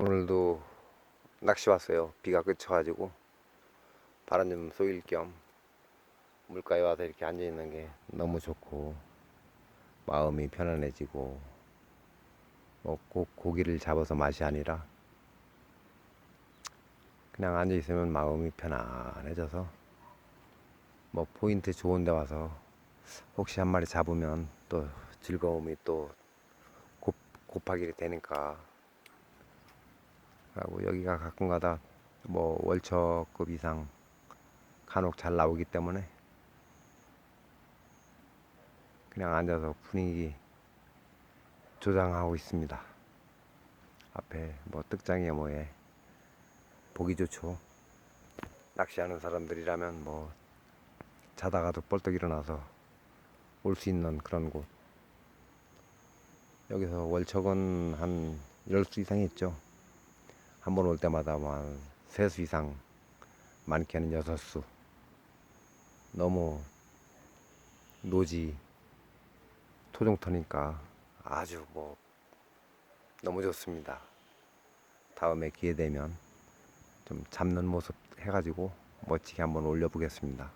오늘도 낚시 왔어요. 비가 그쳐가지고 바람 좀 쏘일 겸 물가에 와서 이렇게 앉아 있는 게 너무 좋고 마음이 편안해지고 뭐꼭 고기를 잡아서 맛이 아니라 그냥 앉아 있으면 마음이 편안해져서 뭐 포인트 좋은 데 와서 혹시 한 마리 잡으면 또 즐거움이 또 곱, 곱하기 되니까 하고 여기가 가끔가다 뭐 월처급 이상 간혹 잘 나오기 때문에 그냥 앉아서 분위기 조장하고 있습니다. 앞에 뭐 뜻장에 뭐에 보기 좋죠. 낚시하는 사람들이라면 뭐 자다가도 벌떡 일어나서 올 수 있는 그런 곳. 여기서 월척은 한 10수 이상 있죠. 한 번 올 때마다 뭐한 3수 이상 많게는 6수. 너무 노지 토종터니까 아주 뭐 너무 좋습니다. 다음에 기회 되면 좀 잡는 모습 해가지고 멋지게 한번 올려보겠습니다.